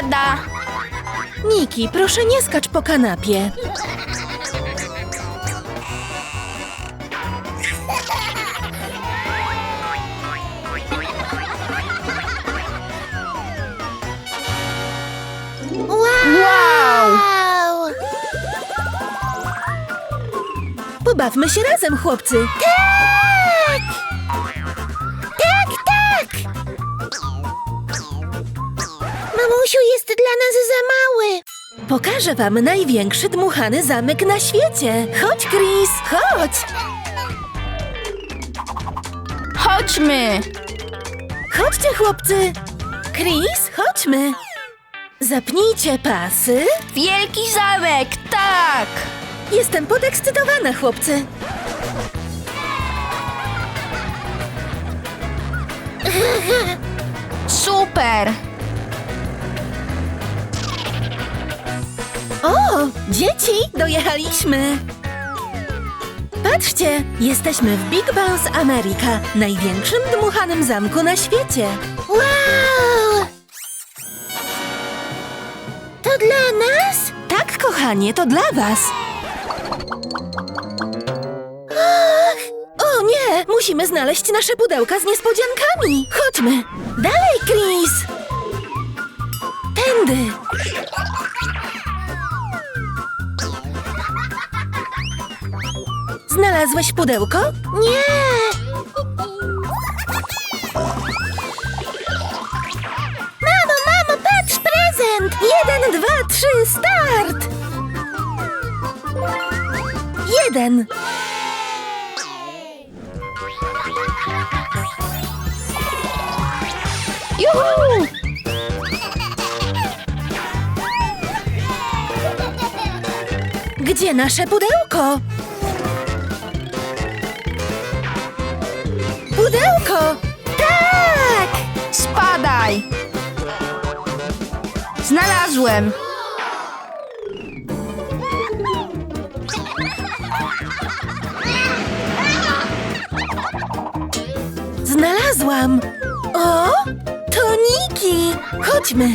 pada. Niki, proszę nie skacz po kanapie. Wow! Pobawmy się razem, chłopcy. Tak! Pokażę wam największy dmuchany zamek na świecie. Chodź, Chris, chodź. Chodźmy. Chodźcie, chłopcy. Chris, chodźmy. Zapnijcie pasy. Wielki zamek, tak! Jestem podekscytowana, chłopcy. Super! O, dzieci, dojechaliśmy. Patrzcie, jesteśmy w Big Bounce America, największym dmuchanym zamku na świecie. Wow! To dla nas? Tak, kochanie, to dla was. O nie, musimy znaleźć nasze pudełka z niespodziankami. Chodźmy. Dalej, Chris. Tędy. Znalazłeś pudełko? Nie! Mamo, mamo, patrz, prezent! Jeden, dwa, trzy, start! Jeden. Juhu! Gdzie nasze pudełko? Spadaj! Znalazłem! Znalazłam! O! To Niki! Chodźmy!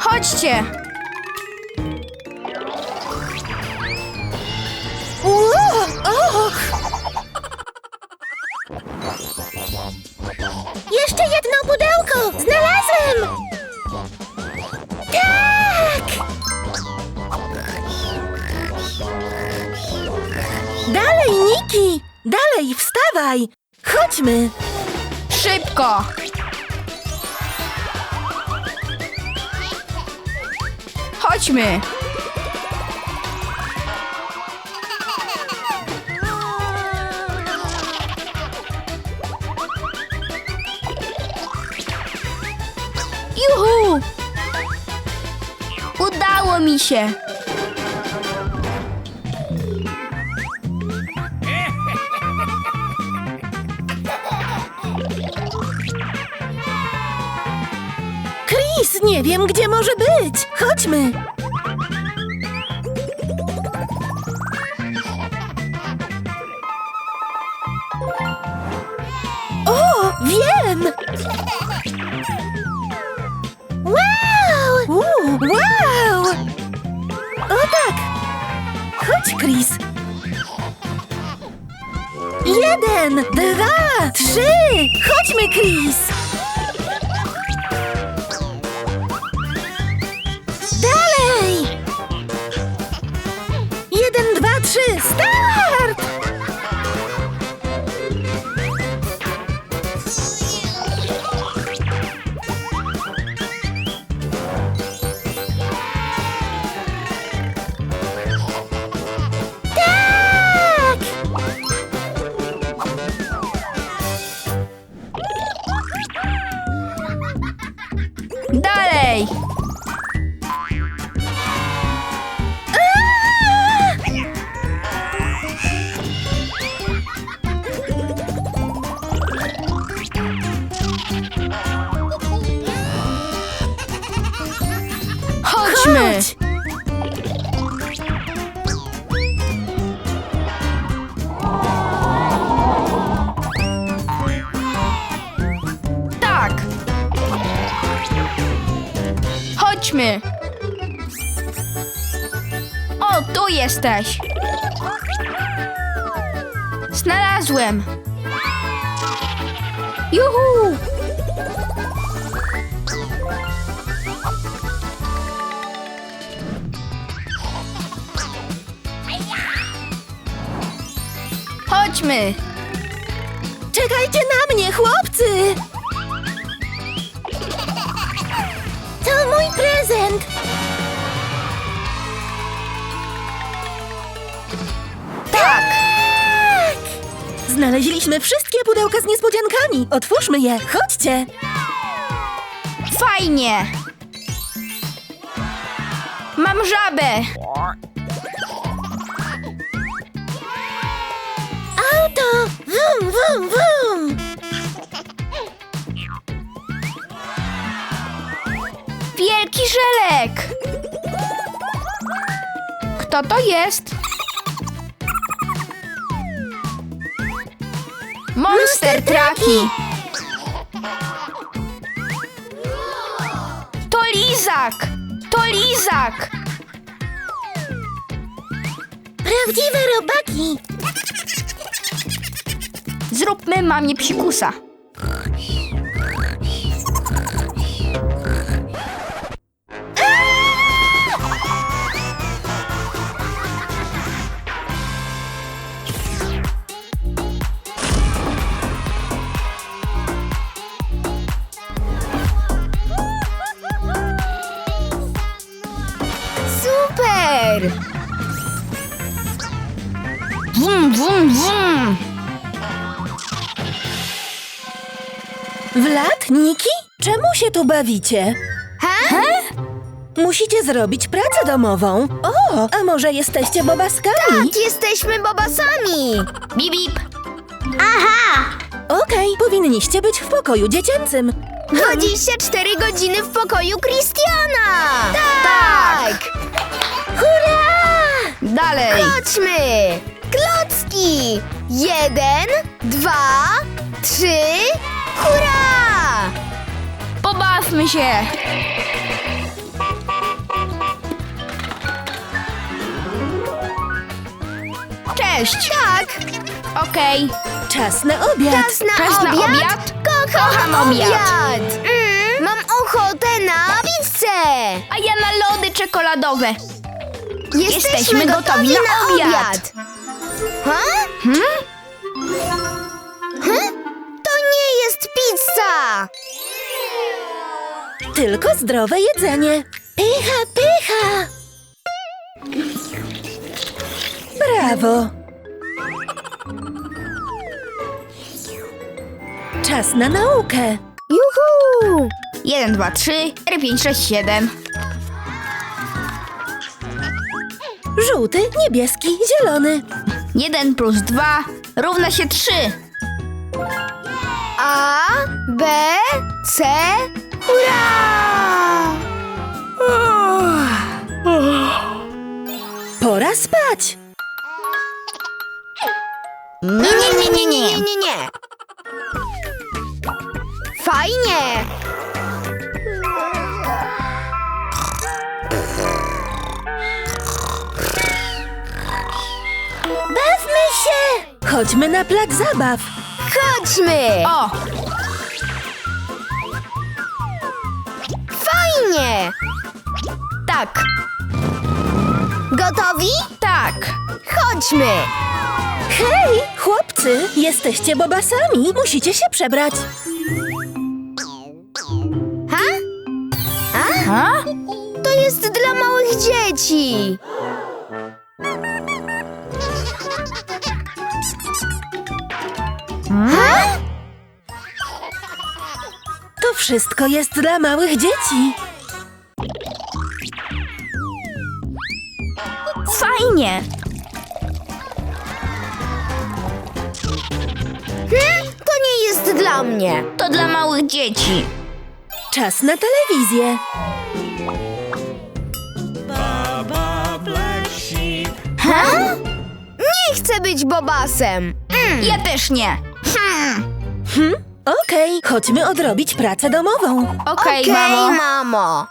Chodźcie! Ło! Och! Jeszcze pudełko! Znalazłem! Tak! Dalej, Niki! Dalej, wstawaj! Chodźmy! Szybko! Chodźmy! Juhu! Udało mi się! Chris, nie wiem, gdzie może być! Chodźmy! Chodź, Chris! Jeden, dwa, trzy! Chodźmy, Chris! Chodźmy! Chodź! Tak! Chodźmy. O, tu jesteś. Znalazłem. Juhu! Czekajcie na mnie, chłopcy! To mój prezent. Tak! Znaleźliśmy wszystkie pudełka z niespodziankami. Otwórzmy je. Chodźcie. Fajnie. Mam żabę. Auto. Wum, wum, wum. Wielki żelek. Kto to jest? Monster Trucki. To lizak. To lizak. Prawdziwe robaki. Zróbmy mamie psikusa. Super! Wum, wum, wum! Wlad, Niki? Czemu się tu bawicie? Ha? Musicie zrobić pracę domową. O, a może jesteście bobaskami? Jesteśmy bobasami. Bip, bip. Okej, powinniście być w pokoju dziecięcym. 24 godziny w pokoju Christiana. Tak. Hurra! Dalej. Chodźmy! Klocki! Jeden, dwa, trzy, hurra! Pobawmy się. Cześć. Tak, Okej. Czas na obiad. czas na Czas na obiad. obiad? Kocham, Kocham obiad. obiad. Mm, mam ochotę na pizzę. A ja na lody czekoladowe. Jesteśmy, Jesteśmy gotowi na obiad. Ha? Hmm? Pizza. Tylko zdrowe jedzenie. Pycha, pycha. Brawo. Czas na naukę. Juhu! 1, 2, 3, 4, 5, 6, 7. Żółty, niebieski, zielony. 1 plus 2 równa się 3. A, B, C, hurra! Pora spać. Nie, nie, nie, nie, Nie, nie. nie, nie. Fajnie. Bawmy się. Chodźmy na plac zabaw. Chodźmy. O, Fajnie. tak, Gotowi? tak. Chodźmy. Hej, chłopcy, jesteście bobasami. Musicie się przebrać. Ha? A? To jest dla małych dzieci. Wszystko jest dla małych dzieci. Fajnie. Hmm? To nie jest dla mnie. To dla małych dzieci. Czas na telewizję. Ha? Nie chcę być bobasem. Ja też nie. Hm? Okej, chodźmy odrobić pracę domową. Okej, mamo.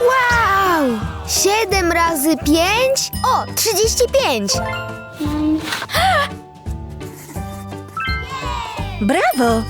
Wow! Siedem razy pięć? O, trzydzieści pięć. Brawo!